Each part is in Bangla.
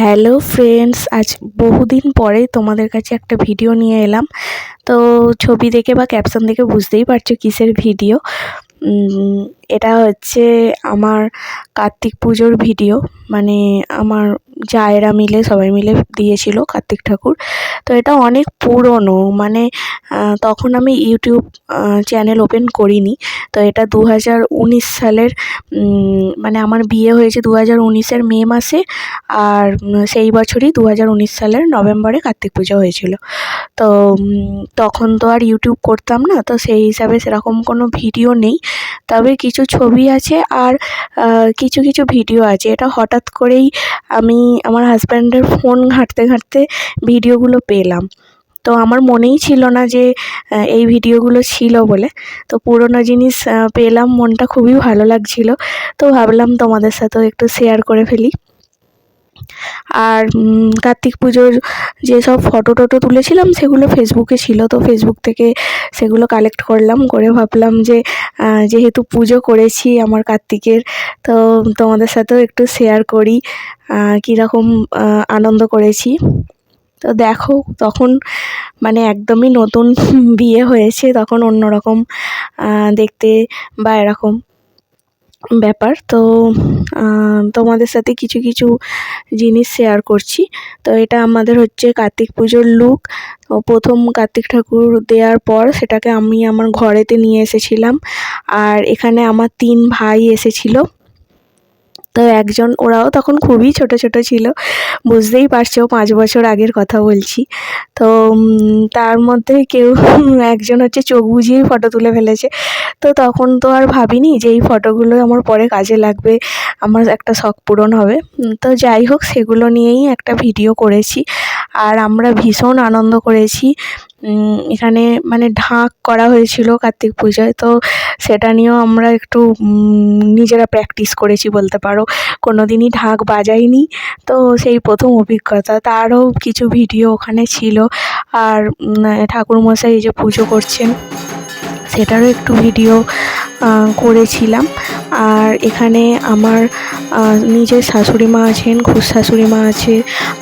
হ্যালো ফ্রেন্ডস, আজ বহুদিন পরে তোমাদের কাছে একটা ভিডিও নিয়ে এলাম। তো ছবি দেখে বা ক্যাপশন দেখে বুঝতেই পারছ কিসের ভিডিও। এটা হচ্ছে আমার কার্তিক পুজোর ভিডিও। মানে আমার জায়েরা মিলে, সবাই মিলে দিয়েছিল কার্তিক ঠাকুর। তো এটা অনেক পুরনো মানে তখন আমি ইউটিউব চ্যানেল ওপেন করিনি। তো এটা দু হাজার উনিশ সালের মানে আমার বিয়ে হয়েছে দু হাজার উনিশের মে মাসে আর সেই বছরই দু হাজার উনিশ সালের নভেম্বরে কার্তিক পুজো হয়েছিল। তো তখন তো আর ইউটিউব করতাম না, তো সেই হিসাবে সেরকম কোনো ভিডিও নেই। তবে কিছু ছবি আছে আর কিছু কিছু ভিডিও আছে। এটা হঠাৎ করেই আমি আমার হাজব্যান্ডের ফোন ঘাঁটতে ঘাঁটতে ভিডিওগুলো পেলাম। তো আমার মনেই ছিল না যে এই ভিডিওগুলো ছিল বলে। তো পুরনো জিনিস পেলাম, মনটা খুবই ভালো লাগছিল। তো ভাবলাম তোমাদের সাথেও একটু শেয়ার করে ফেলি। আর কার্তিক পুজোর যেসব ফটো টটো তুলেছিলাম সেগুলো ফেসবুকে ছিল। তো ফেসবুক থেকে সেগুলো কালেক্ট করলাম, করে ভাবলাম যে যেহেতু পুজো করেছি আমার কার্তিকের, তো তোমাদের সাথেও একটু শেয়ার করি কীরকম আনন্দ করেছি। তো দেখো, তখন মানে একদমই নতুন বিয়ে হয়েছে, তখন অন্যরকম দেখতে বা এরকম। ব্যাপার। তো তোমাদের সাথে কিছু কিছু জিনিস শেয়ার করছি। তো এটা আমাদের হচ্ছে কার্তিক পুজোর লুক প্রথম কার্তিক ঠাকুর দেওয়ার পর সেটাকে আমি আমার ঘরেতে নিয়ে এসেছিলাম। আর এখানে আমার তিন ভাই এসেছিল। তো একজন, ওরাও তখন খুবই ছোট ছোট ছিল। বুঝতেই পারছ, পাঁচ বছর আগের কথা বলছি। তো তার মধ্যে কেউ একজন হচ্ছে চোখ বুঝিয়েই ফটো তুলে ফেলেছে। তো তখন তো আর ভাবিনি যে এই ফটোগুলো আমার পরে কাজে লাগবে, আমার একটা শখ পূরণ হবে। তো যাই হোক, সেগুলো নিয়েই একটা ভিডিও করেছি। আর আমরা ভীষণ আনন্দ করেছি। এখানে মানে ঢাক করা হয়েছিল কার্তিক পূজায়। তো সেটা নিয়েও আমরা একটু নিজেরা প্র্যাকটিস করেছি বলতে পারো। কোনো দিনই ঢাক বাজাইনি তো সেই প্রথম অভিজ্ঞতা। তারও কিছু ভিডিও ওখানে ছিল। আর ঠাকুরমশাই এই যে পুজো করছেন, সেটারও একটু ভিডিও করেছিলাম। আর এখানে আমার নিজের শাশুড়ি মা আছেন, খুশ শাশুড়ি মা আছে,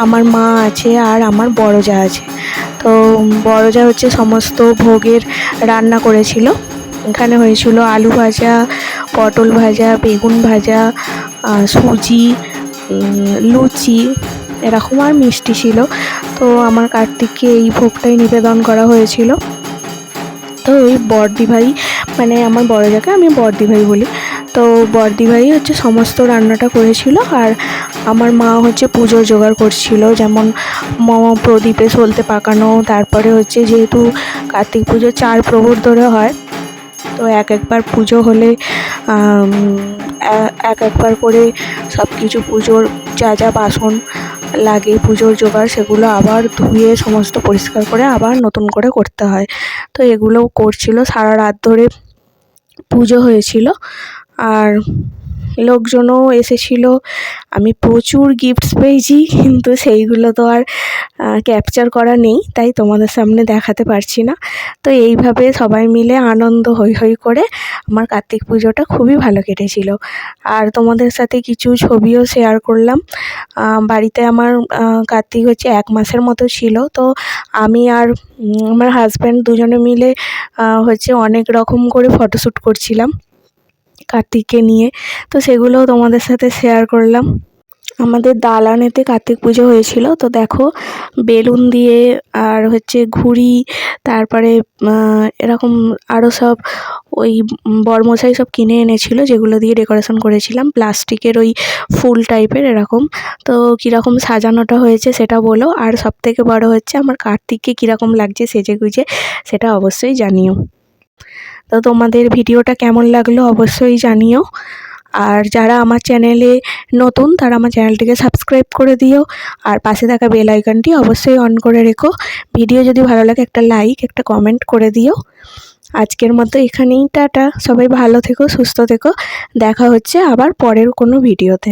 আমার মা আছে, আর আমার বড় যা আছে। তো বড় যা হচ্ছে সমস্ত ভোগের রান্না করেছিল। এখানে হয়েছিল আলু ভাজা, পটল ভাজা, বেগুন ভাজা সুজি লুচি, এরকম আর মিষ্টি ছিল। তো আমার কার্তিককে এই ভোগটাই নিবেদন করা হয়েছিল। তো ওই বর্দি ভাই মানে আমার বড় জায়গায় আমি বর্দি ভাই বলি। তো বর্দি ভাই হচ্ছে সমস্ত রান্নাটা করেছিল আর আমার মা হচ্ছে পুজোর জোগাড় করছিল, যেমন মোমো প্রদীপে সলতে পাকানো, তারপরে হচ্ছে যেহেতু কার্তিক পুজো চার প্রহর ধরে হয়, তো এক একবার পুজো হলে এক একবার করে সব কিছু পুজোর যা যা বাসন লাগে পুজোর জোগাড়, সেগুলো আবার ধুয়ে সমস্ত পরিষ্কার করে আবার নতুন করে করতে হয়। তো এগুলোও করছিল সারা রাত ধরে। পুজো হয়েছিল। আর লোকজনও এসেছিল। আমি প্রচুর গিফটস পেয়েছি, কিন্তু সেইগুলো তো আর ক্যাপচার করা নেই, তাই তোমাদের সামনে দেখাতে পারছি না। তো এইভাবে সবাই মিলে আনন্দ হৈ হৈ করে আমার কার্তিক পুজোটা খুবই ভালো কেটেছিল। আর তোমাদের সাথে কিছু ছবিও শেয়ার করলাম। বাড়িতে আমার কার্তিক হচ্ছে এক মাসের মতো ছিল, তো আমি আর আমার হাজব্যান্ড দুজনে মিলে হচ্ছে অনেক রকম করে ফটোশ্যুট করছিলাম। কার্তিককে নিয়ে। তো সেগুলোও তোমাদের সাথে শেয়ার করলাম। আমাদের দালানেতে কার্তিক পুজো হয়েছিল। তো দেখো, বেলুন দিয়ে আর হচ্ছে ঘুড়ি, তারপরে এরকম আরও সব ওই বরমশাই সব কিনে এনেছিল, যেগুলো দিয়ে ডেকোরেশন করেছিলাম। প্লাস্টিকের ওই ফুল টাইপের এরকম। তো কীরকম সাজানোটা হয়েছে সেটা বলো। আর সবথেকে বড় হচ্ছে, আমার কার্তিককে কীরকম লাগছে সেজে গুজে সেটা অবশ্যই জানিও। তো তোমাদের ভিডিওটা কেমন লাগল অবশ্যই জানিও। আর যারা আমার চ্যানেলে নতুন, তারা আমার চ্যানেলটিকে সাবস্ক্রাইব করে দিও। আর পাশে থাকা বেল আইকনটি অবশ্যই অন করে রেখো। ভিডিও যদি ভালো লাগে একটা লাইক, একটা কমেন্ট করে দিও। আজকের মতো এখানেই টাটা। সবাই ভালো থেকো, সুস্থ থেকো। দেখা হচ্ছে আবার পরের কোনো ভিডিওতে।